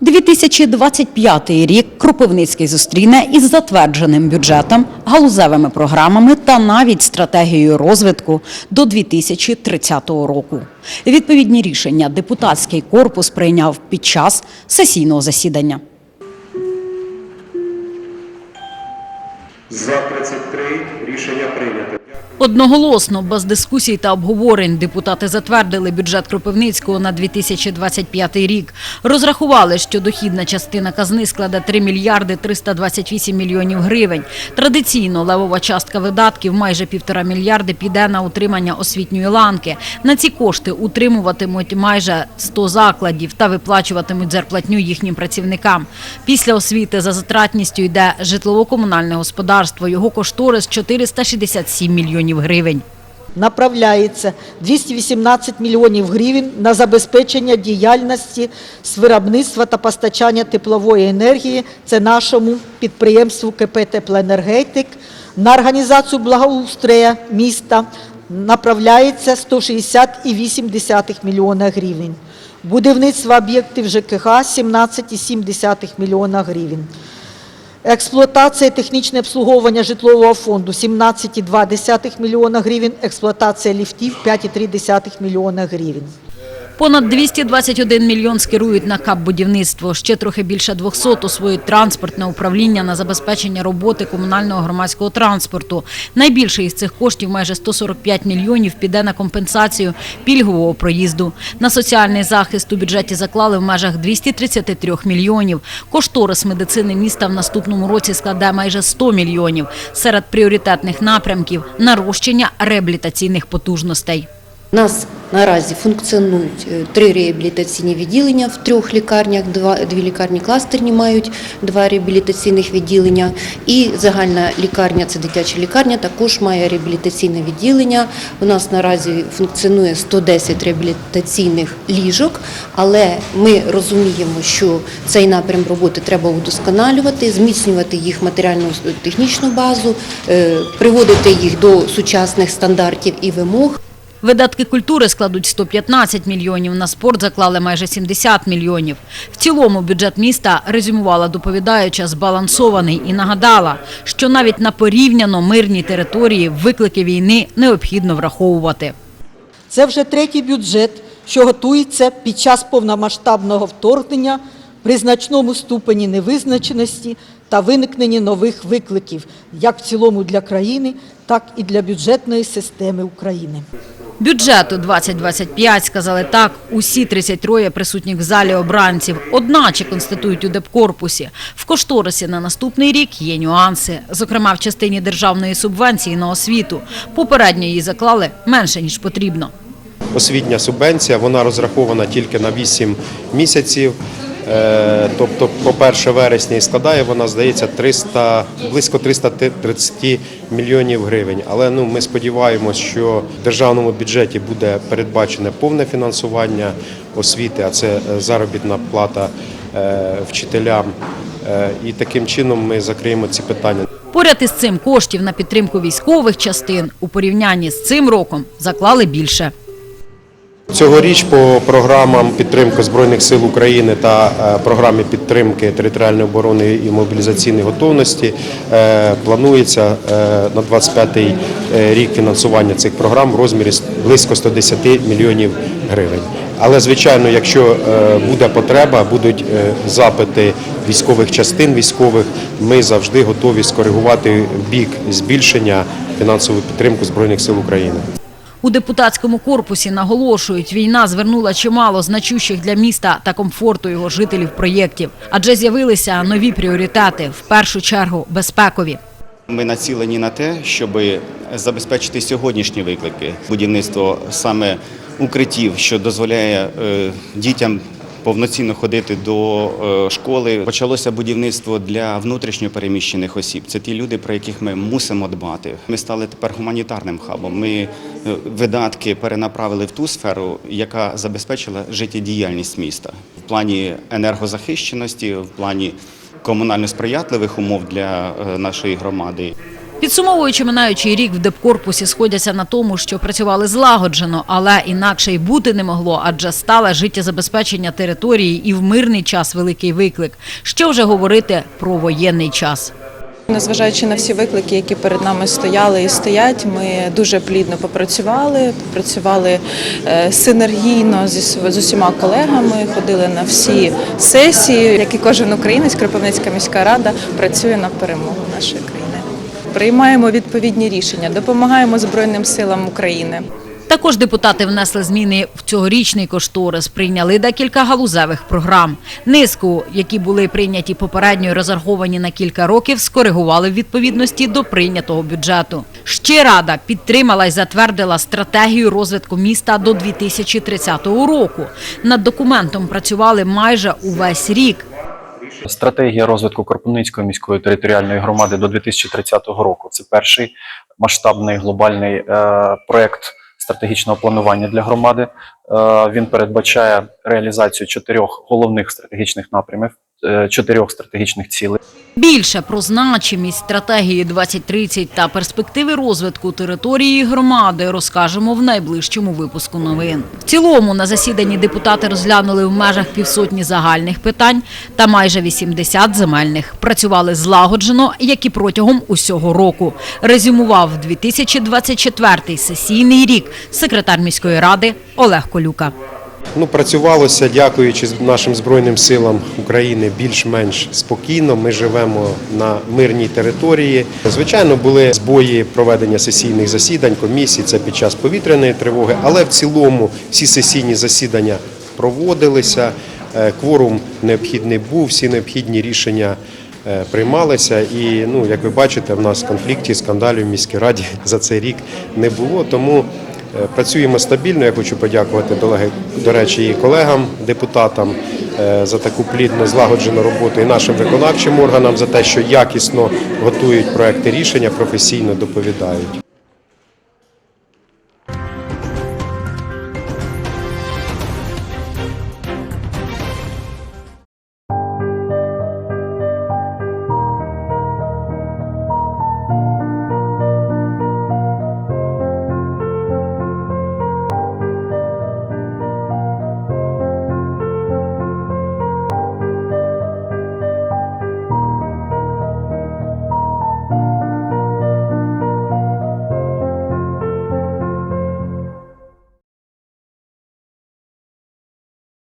2025 рік Кропивницький зустріне із затвердженим бюджетом, галузевими програмами та навіть стратегією розвитку до 2030 року. Відповідні рішення депутатський корпус прийняв під час сесійного засідання. За 33 рішення прийнято. Одноголосно, без дискусій та обговорень, депутати затвердили бюджет Кропивницького на 2025 рік. Розрахували, що дохідна частина казни складе 3 мільярди 328 мільйонів гривень. Традиційно левова частка видатків майже півтора мільярди піде на утримання освітньої ланки. На ці кошти утримуватимуть майже 100 закладів та виплачуватимуть зарплатню їхнім працівникам. Після освіти за затратністю йде житлово-комунальне господарство. Його кошторис 467 мільйонів гривень. направляється 218 мільйонів гривень на забезпечення діяльності з виробництва та постачання теплової енергії. Це нашому підприємству КП «Теплоенергетик». На організацію благоустрою міста направляється 160,8 мільйона гривень. Будівництво об'єктів ЖКХ 17,7 мільйона гривень. Експлуатація технічне обслуговування житлового фонду 17,2 мільйона гривень, експлуатація ліфтів 5,3 мільйона гривень. Понад 221 мільйон скерують на КАП будівництво. Ще трохи більше 200 освоїть транспортне управління на забезпечення роботи комунального громадського транспорту. Найбільше із цих коштів, майже 145 мільйонів, піде на компенсацію пільгового проїзду. На соціальний захист у бюджеті заклали в межах 233 мільйонів. Кошторис медицини міста в наступному році складе майже 100 мільйонів. Серед пріоритетних напрямків – нарощення реабілітаційних потужностей. У нас наразі функціонують е, три реабілітаційні відділення в трьох лікарнях. Дві лікарні кластерні мають два реабілітаційних відділення. І загальна лікарня, це дитяча лікарня, також має реабілітаційне відділення. У нас наразі функціонує 110 реабілітаційних ліжок, але ми розуміємо, що цей напрям роботи треба удосконалювати, зміцнювати їх матеріально-технічну базу, е, приводити їх до сучасних стандартів і вимог. Видатки культури складуть 115 мільйонів, на спорт заклали майже 70 мільйонів. В цілому бюджет міста, резюмувала доповідаюча, збалансований і нагадала, що навіть на порівняно мирній території виклики війни необхідно враховувати. Це вже третій бюджет, що готується під час повномасштабного вторгнення при значному ступені невизначеності та виникненні нових викликів, як в цілому для країни, так і для бюджетної системи України. Бюджету 2025, сказали так, усі 33 присутніх в залі обранців, одначе конститують у депкорпусі. В кошторисі на наступний рік є нюанси, зокрема в частині державної субвенції на освіту. Попередньо її заклали менше, ніж потрібно. Освітня субвенція вона розрахована тільки на 8 місяців. Е, Тобто, по 1 вересня і складає вона, здається, 300, близько 330 мільйонів гривень. Але ну, ми сподіваємось, що в державному бюджеті буде передбачене повне фінансування освіти, а це е, заробітна плата е, вчителям. І таким чином ми закриємо ці питання. Поряд із цим коштів на підтримку військових частин у порівнянні з цим роком заклали більше. Цьогоріч по програмам підтримки Збройних сил України та е, програмі підтримки територіальної оборони і мобілізаційної готовності е, планується е, на 25-й рік фінансування цих програм в розмірі близько 110 мільйонів гривень. Але звичайно, якщо буде потреба, будуть запити військових частин військових, ми завжди готові скоригувати бік збільшення фінансової підтримки Збройних сил України. У депутатському корпусі наголошують, війна звернула чимало значущих для міста та комфорту його жителів проєктів, адже з'явилися нові пріоритети, в першу чергу безпекові. Ми націлені на те, щоб забезпечити сьогоднішні виклики. Будівництво саме укриттів, що дозволяє е, дітям повноцінно ходити до е, школи. Почалося будівництво для внутрішньо переміщених осіб. Це ті люди, про яких ми мусимо дбати. Ми стали тепер гуманітарним хабом. Ми е, видатки перенаправили в ту сферу, яка забезпечила життєдіяльність міста в плані енергозахищеності, в плані комунально сприятливих умов для е, нашої громади. Підсумовуючи минаючий рік в депкорпусі сходяться на тому, що працювали злагоджено, але інакше й бути не могло, адже стале життєзабезпечення території і в мирний час великий виклик. Що вже говорити про воєнний час. Незважаючи на всі виклики, які перед нами стояли і стоять, ми дуже плідно попрацювали, попрацювали е, синергійно зі з усіма колегами, ходили на всі сесії, як і кожен українець, Кропивницька міська рада працює на перемогу нашої країни. Приймаємо відповідні рішення, допомагаємо Збройним силам України. Також депутати внесли зміни в цьогорічний кошторис, прийняли декілька галузевих програм. Низку, які були прийняті попередньо і розраховані на кілька років, скоригували в відповідності до прийнятого бюджету. Ще рада підтримала і затвердила стратегію розвитку міста до 2030 року. Над документом працювали майже увесь рік. Стратегія розвитку Кропивницької міської територіальної громади до 2030 року. Це перший масштабний глобальний е, проект стратегічного планування для громади. Е, він передбачає реалізацію чотирьох головних стратегічних напрямів, чотирьох стратегічних цілей. Більше про значимість стратегії 2030 та перспективи розвитку території громади розкажемо в найближчому випуску новин. В цілому на засіданні депутати розглянули в межах півсотні загальних питань та майже 80 земельних. Працювали злагоджено, як і протягом усього року. Резюмував 2024 сесійний рік секретар міської ради Олег Колюка. Ну, працювалося, дякуючи нашим Збройним силам України, більш-менш спокійно. Ми живемо на мирній території. Звичайно, були збої проведення сесійних засідань, комісій, це під час повітряної тривоги, але в цілому всі сесійні засідання проводилися, е, кворум необхідний був, всі необхідні рішення е, приймалися. І, ну, як ви бачите, в нас конфліктів, скандалів в міській раді за цей рік не було. Тому Працюємо стабільно. Я хочу подякувати до речі, і колегам, депутатам е, за таку плідну злагоджену роботу і нашим виконавчим органам за те, що якісно готують проекти рішення, професійно доповідають.